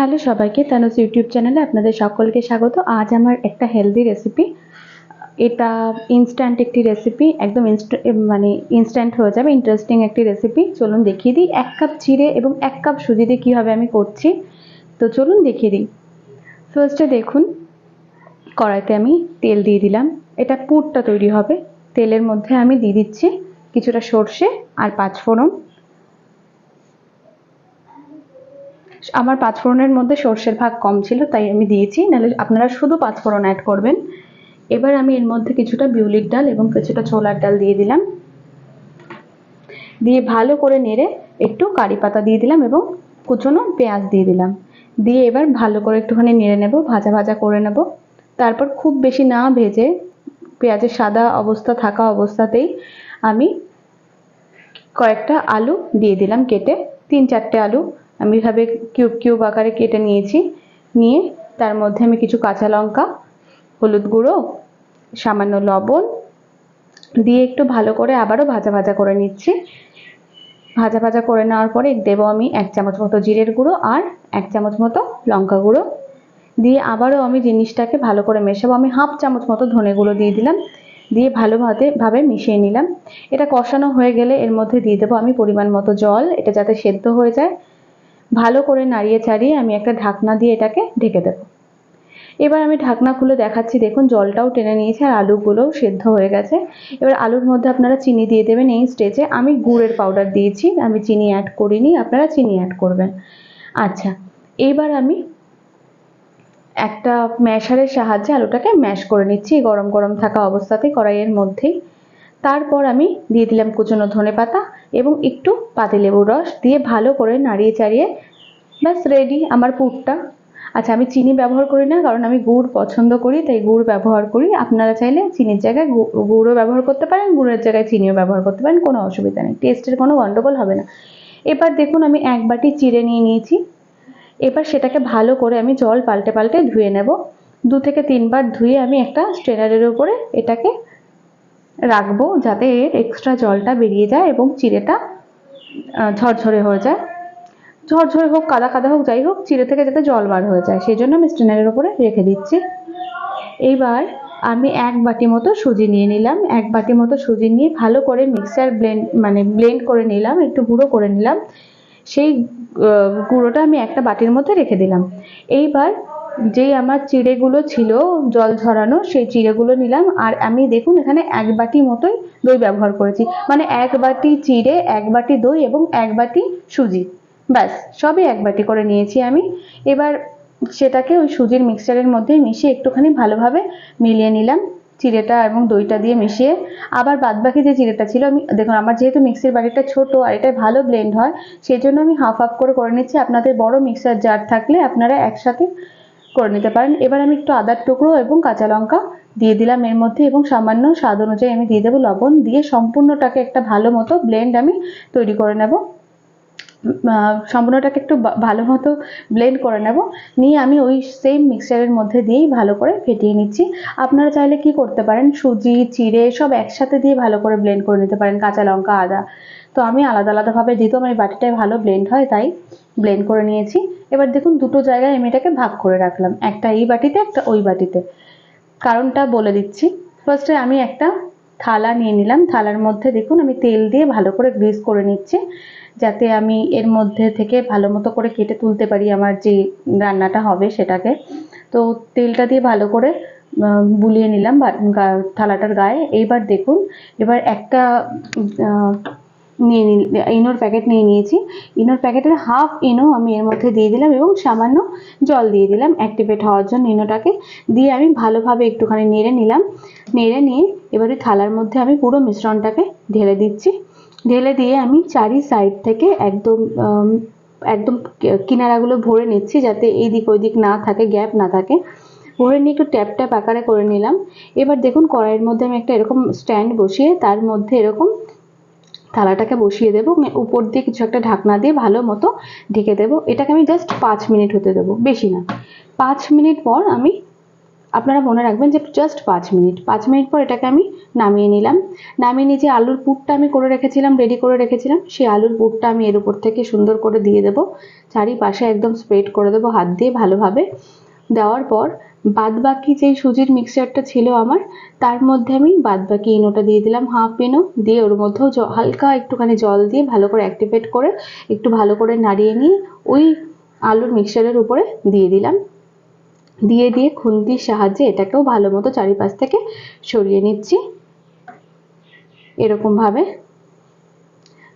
Hello সবাইকে তানুস YouTube চ্যানেলে আপনাদের সকলকে স্বাগত। আজ আমার একটা হেলদি রেসিপি এটা ইনস্ট্যান্ট একটি রেসিপি একদম মানে ইনস্ট্যান্ট হয়ে যাবে ইন্টারেস্টিং একটি রেসিপি চলুন দেখিয়ে দিই, এক কাপ চিড়ে এবং এক কাপ সুজি দিয়ে কীভাবে আমি করছি। তো চলুন দেখিয়ে দিই। ফার্স্টে দেখুন, কড়াইতে আমি তেল দিয়ে দিলাম। এটা পুরটা তৈরি হবে। তেলের মধ্যে আমি দিয়ে দিচ্ছি কিছুটা সর্ষে আর পাঁচফোড়ন। আমার পাঁচফোড়নের মধ্যে সর্ষের ভাগ কম ছিল, তাই আমি দিয়েছি। নাহলে আপনারা শুধু পাঁচফোড়ন অ্যাড করবেন। এবার আমি এর মধ্যে কিছুটা বিউলির ডাল এবং কিছুটা ছোলার ডাল দিয়ে দিলাম। দিয়ে ভালো করে নেড়ে একটু কারি পাতা দিয়ে দিলাম এবং কুচনো পেঁয়াজ দিয়ে দিলাম। দিয়ে এবার ভালো করে একটুখানি নেড়ে নেব, ভাজা ভাজা করে নেব। তারপর খুব বেশি না ভেজে পেঁয়াজের সাদা অবস্থা থাকা অবস্থাতেই আমি কয়েকটা আলু দিয়ে দিলাম কেটে। তিন চারটে আলু আমি এভাবে কিউব কিউব আকারে কেটে নিয়েছি। নিয়ে তার মধ্যে আমি কিছু কাঁচা লঙ্কা, হলুদ গুঁড়ো, সামান্য লবণ দিয়ে একটু ভালো করে আবারও ভাজা ভাজা করে নিচ্ছি। ভাজা ভাজা করে নেওয়ার পরে দেবো আমি এক চামচ মতো জিরের গুঁড়ো আর এক চামচ মতো লঙ্কা গুঁড়ো। দিয়ে আবারও আমি জিনিসটাকে ভালো করে মেশাবো। আমি হাফ চামচ মতো ধনে গুঁড়ো দিয়ে দিলাম। দিয়ে ভালোভাবে, ভাবে মিশিয়ে নিলাম। এটা কষানো হয়ে গেলে এর মধ্যে দিয়ে দেবো আমি পরিমাণ মতো জল। এটা যাতে সেদ্ধ হয়ে যায়। ভালো করে নাড়িয়ে চাড়িয়ে আমি একটা ঢাকনা দিয়ে এটাকে ঢেকে দেবো। এবার আমি ঢাকনা খুলে দেখাচ্ছি, দেখুন জলটাও টেনে নিয়েছে আর আলুগুলোও সেদ্ধ হয়ে গেছে। এবার আলুর মধ্যে আপনারা চিনি দিয়ে দেবেন এই স্টেজে। আমি গুড়ের পাউডার দিয়েছি, আমি চিনি অ্যাড করিনি, আপনারা চিনি অ্যাড করবেন। আচ্ছা এইবার আমি একটা ম্যাশারের সাহায্যে আলুটাকে ম্যাশ করে নিচ্ছি। গরম গরম থাকা অবস্থাতেই কড়াইয়ের মধ্যেই। তারপর আমি দিয়ে দিলাম কুচনো ধনে পাতা এবং একটু পাতিলেবুর রস দিয়ে ভালো করে নাড়িয়ে চাড়িয়ে ব্যাস রেডি আমার পুরটা। আচ্ছা আমি চিনি ব্যবহার করি না কারণ আমি গুড় পছন্দ করি, তাই গুড় ব্যবহার করি। আপনারা চাইলে চিনির জায়গায় গুড়ও ব্যবহার করতে পারেন, গুড়ের জায়গায় চিনিও ব্যবহার করতে পারেন, কোনো অসুবিধা নেই। টেস্টের কোনো গন্ডগোল হবে না। এবার দেখুন, আমি এক বাটি চিড়ে নিয়ে নিয়েছি। এবার সেটাকে ভালো করে আমি জল পাল্টে পাল্টে ধুয়ে নেব। দু থেকে তিনবার ধুয়ে আমি একটা স্ট্রেনারের উপরে এটাকে রাখব যাতে এর এক্সট্রা জলটা বেরিয়ে যায় এবং চিড়েটা ঝরঝরে হয়ে যায়। ঝরঝরে হোক, কাদা কাদা হোক, যাই হোক, চিড়ে থেকে যাতে জল বার হয়ে যায়। সেই জন্য আমি স্ট্রেনারের উপরে রেখে দিচ্ছি। এইবার আমি এক বাটি মতো সুজি নিয়ে নিলাম। এক বাটি মতো সুজি নিয়ে ভালো করে মিক্সার ব্লেন্ড মানে ব্লেন্ড করে নিলাম, একটু গুঁড়ো করে নিলাম। সেই গুঁড়োটা আমি একটা বাটির মধ্যে রেখে দিলাম। এইবার যেই আমার চিড়েগুলো ছিল, জল ঝরানো, সেই চিড়েগুলো নিলাম। আর আমি দেখুন, এখানে এক বাটি মতোই দই ব্যবহার করেছি। মানে এক বাটি চিড়ে, এক বাটি দই এবং এক বাটি সুজি। ব্যাস, সবই এক বাটি করে নিয়েছি আমি। এবার সেটাকে ওই সুজির মিক্সচারের মধ্যে মিশিয়ে একটুখানি ভালোভাবে মিলিয়ে নিলাম চিড়েটা এবং দইটা দিয়ে মিশিয়ে। আবার বাদবাকি যে চিড়েটা ছিল, আমি দেখুন, আমার যেহেতু মিক্সির বাটিটা ছোট আর এটা ভালো ব্লেন্ড হয়, সেই জন্য আমি হাফ হাফ করে করে নিচ্ছি। আপনাদের বড় মিক্সার জার থাকলে আপনারা একসাথে করে নিতে পারেন। এবার আমি একটু আদার টুকরো এবং কাঁচা লঙ্কা দিয়ে দিলাম এর মধ্যে এবং সামান্য স্বাদ অনুযায়ী আমি দিয়ে দেবো লবণ। দিয়ে সম্পূর্ণটাকে একটা ভালো মতো ব্লেন্ড আমি তৈরি করে নেব। সম্পূর্ণটাকে একটু ভালো মতো ব্লেন্ড করে নেব। নিয়ে আমি ওই সেম মিক্সচারের মধ্যে দিয়েই ভালো করে ফেটিয়ে নিচ্ছি। আপনারা চাইলে কি করতে পারেন? সুজি, চিড়ে সব একসাথে দিয়ে ভালো করে ব্লেন্ড করে নিতে পারেন, কাঁচা লঙ্কা, আদা। তো আমি আলাদা আলাদাভাবে দিতাম এই বাটিটায় ভালো ব্লেন্ড হয়, তাই ব্লেন্ড করে নিয়েছি। এবার দেখুন দুটো জায়গায় আমি এটাকে ভাগ করে রাখলাম। একটা এই বাটিতে, একটা ওই বাটিতে। কারণটা বলে দিচ্ছি। ফার্স্টে আমি একটা থালা নিয়ে নিলাম। থালার মধ্যে দেখুন আমি তেল দিয়ে ভালো করে গ্রিস করে নিচ্ছি, যাতে আমি এর মধ্যে থেকে ভালো মতো করে কেটে তুলতে পারি আমার যে রান্নাটা হবে সেটাকে। তো তেলটা দিয়ে ভালো করে বুলিয়ে নিলাম থালাটার গায়ে। এইবার দেখুন, এবার একটা নিয়ে ইনোর প্যাকেট নিয়ে নিয়েছি। ইনোর প্যাকেটের হাফ ইনো আমি এর মধ্যে দিয়ে দিলাম এবং সামান্য জল দিয়ে দিলাম অ্যাক্টিভেট হওয়ার জন্য ইনোটাকে। দিয়ে আমি ভালোভাবে একটুখানি নেড়ে নিলাম। নেড়ে নিয়ে এবারে থালার মধ্যে আমি পুরো মিশ্রণটাকে ঢেলে দিচ্ছি। ঢেলে দিয়ে আমি চারি সাইড থেকে একদম একদম কিনারাগুলো ভরে নিচ্ছি যাতে এই দিক ওই দিক না থাকে গ্যাপ না থাকে। ভরে নিয়ে একটু ট্যাপ ট্যাপ আকারে করে নিলাম। এবার দেখুন কড়াইয়ের মধ্যে আমি একটা এরকম স্ট্যান্ড বসিয়ে তার মধ্যে এরকম থালাটাকে বসিয়ে দেবো এবং উপর দিয়ে কিছু একটা ঢাকনা দিয়ে ভালো মতো ঢেকে দেবো। এটাকে আমি জাস্ট পাঁচ মিনিট হতে দেবো, বেশি না। পাঁচ মিনিট পর আমি, আপনারা মনে রাখবেন যে জাস্ট পাঁচ মিনিট। পাঁচ মিনিট পর এটাকে আমি নামিয়ে নিলাম। নামিয়ে নিয়ে যে আলুর পুরটা আমি করে রেখেছিলাম রেডি করে রেখেছিলাম, সেই আলুর পুরটা আমি এর উপর থেকে সুন্দর করে দিয়ে দেবো। চারিপাশে একদম স্প্রেড করে দেবো হাত দিয়ে ভালোভাবে। দেওয়ার পর বাদ বাকি যেই সুজির মিক্সচারটা ছিল আমার, তার মধ্যে আমি বাদ বাকি ইনোটা দিয়ে দিলাম হাফ ইনো। দিয়ে ওর মধ্যেও হালকা একটুখানি জল দিয়ে ভালো করে অ্যাক্টিভেট করে, একটু ভালো করে নাড়িয়ে নিয়ে ওই আলুর মিক্সচারের উপরে দিয়ে দিলাম। দিয়ে দিয়ে খুন্তির সাহায্যে এটাকেও ভালো মতো চারিপাশ থেকে সরিয়ে নিচ্ছি। এরকমভাবে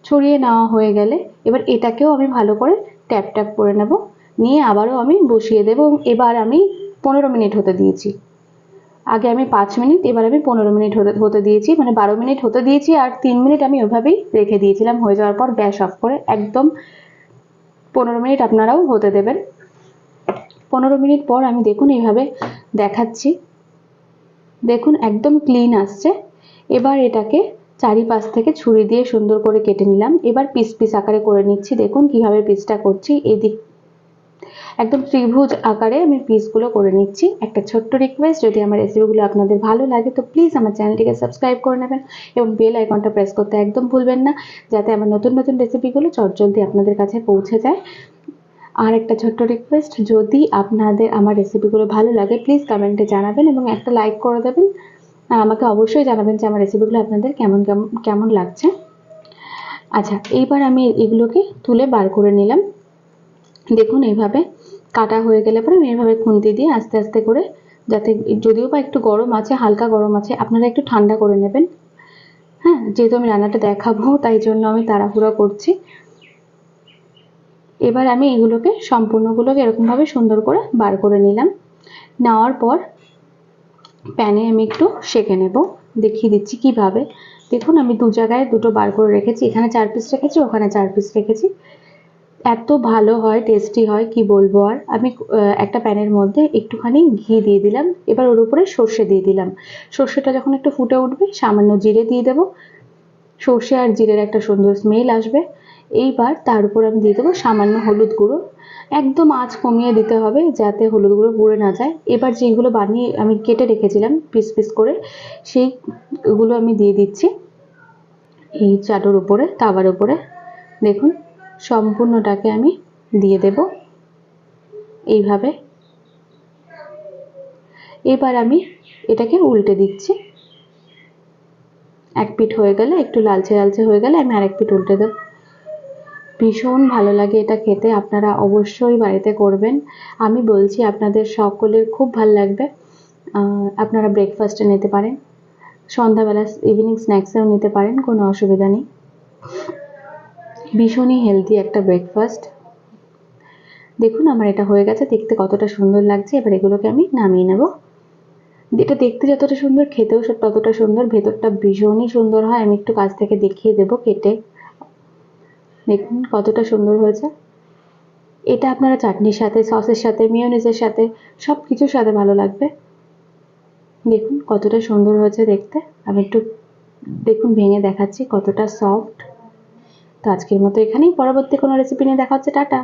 ছড়িয়ে নেওয়া হয়ে গেলে এবার এটাকেও আমি ভালো করে ট্যাপ ট্যাপ করে নেব। নিয়ে আবারও আমি বসিয়ে দেবো এবার আমি পনেরো মিনিট হতে দিয়েছি। আগে আমি পাঁচ মিনিট, এবার আমি পনেরো মিনিট হতে হতে দিয়েছি মানে বারো মিনিট হতে দিয়েছি, আর তিন মিনিট আমি ওইভাবেই রেখে দিয়েছিলাম। হয়ে যাওয়ার পর গ্যাস অফ করে একদম পনেরো মিনিট আপনারাও হতে দেবেন। পনেরো মিনিট পর আমি দেখুন এইভাবে দেখাচ্ছি। দেখুন একদম ক্লিন আসছে। এবার এটাকে চারিপাশ থেকে ছুরি দিয়ে সুন্দর করে কেটে নিলাম। এবার পিস পিস আকারে করে নিচ্ছি। দেখুন কীভাবে পিসটা করছি। এদিক একদম ত্রিভুজ আকারে আমি পিসগুলো করে নিচ্ছি। একটা ছোট্ট রিকোয়েস্ট যদি আমার রেসিপিগুলো আপনাদের ভালো লাগে, তো প্লিজ আমার চ্যানেলটিকে সাবস্ক্রাইব করে নেবেন এবং বেল আইকনটা প্রেস করতে একদম ভুলবেন না, যাতে আমার নতুন নতুন রেসিপিগুলো চটজলদি আপনাদের কাছে পৌঁছে যায়। আর একটা ছোট্ট রিকোয়েস্ট যদি আপনাদের আমার রেসিপিগুলো ভালো লাগে প্লিজ কমেন্টে জানাবেন এবং একটা লাইক করে দেবেন। আর আমাকে অবশ্যই জানাবেন যে আমার রেসিপিগুলো আপনাদের কেমন কেমন কেমন লাগছে। আচ্ছা এইবার আমি এগুলোকে তুলে বার করে নিলাম। দেখুন এইভাবে কাটা হয়ে গেলে পরে আমি এইভাবে খুন্তি দিয়ে আস্তে আস্তে করে যাতে যদিও বা একটু গরম আছে, হালকা গরম আছে, আপনারা একটু ঠান্ডা করে নেবেন। হ্যাঁ যেহেতু আমি রান্নাটা দেখাবো, তাই জন্য আমি তাড়াহুড়া করছি। এবার আমি এগুলোকে সম্পূর্ণগুলোকে এরকমভাবে সুন্দর করে বার করে নিলাম। নেওয়ার পর প্যানে আমি একটু সেঁকে নেব, দেখিয়ে দিচ্ছি কীভাবে। দেখুন, আমি দু জায়গায় দুটো বার করে রেখেছি, এখানে চার পিস রেখেছি, ওখানে চার পিস রেখেছি। এত ভালো হয় টেস্টি হয়, কি বলব আর? আমি একটা প্যানের মধ্যে একটুখানি ঘি দিয়ে দিলাম। এবার ওর উপরে সর্ষে দিয়ে দিলাম। সর্ষেটা যখন একটু ফুটে উঠবে, সামান্য জিরে দিয়ে দেবো। সর্ষে আর জিরের একটা সুন্দর স্মেল আসবে। এইবার তার উপর আমি দিয়ে দেবো সামান্য হলুদ গুঁড়ো। একদম আঁচ কমিয়ে দিতে হবে যাতে হলুদ গুঁড়ো পুড়ে না যায়। এবার যেগুলো বানিয়ে আমি কেটে রেখেছিলাম পিস পিস করে, সেইগুলো আমি দিয়ে দিচ্ছি। এই চাটুর উপরে, তাওয়ার উপরে। দেখুন সম্পূর্ণটাকে আমি দিয়ে দেব এইভাবে। এবার আমি এটাকে উল্টে দিচ্ছি। এক পিঠ হয়ে গেলে, একটু লালচে লালচে হয়ে গেলে আমি আরেক পিঠ উল্টে দেব। ভীষণ ভালো লাগে এটা খেতে, আপনারা অবশ্যই বাড়িতে করবেন। আমি বলছি, আপনাদের সকলের খুব ভালো লাগবে। আপনারা ব্রেকফাস্টে নিতে পারেন। সন্ধ্যাবেলা ইভিনিং স্ন্যাক্সেও নিতে পারেন, কোনো অসুবিধা নেই। ভীষণই হেলদি একটা ব্রেকফাস্ট দেখুন আমার এটা হয়ে গেছে, দেখতে কতটা সুন্দর লাগছে। এবার এগুলোকে আমি নামিয়ে নেব। এটা দেখতে যতটা সুন্দর, খেতেও সব ততটা সুন্দর, ভেতরটা ভীষণই সুন্দর হয়। আমি একটু কাছ থেকে দেখিয়ে দেবো কেটে। দেখুন কতটা সুন্দর হয়েছে। এটা আপনারা চাটনির সাথে সসের সাথে মিওনিজের সাথে সব কিছুর সাথে ভালো লাগবে। দেখুন কতটা সুন্দর হয়েছে দেখতে। আমি একটু, দেখুন ভেঙে দেখাচ্ছি কতটা সফট তো আজকের মতো এখানেই। পরবর্তী কোনো রেসিপি নিয়ে দেখা হচ্ছে টাটা।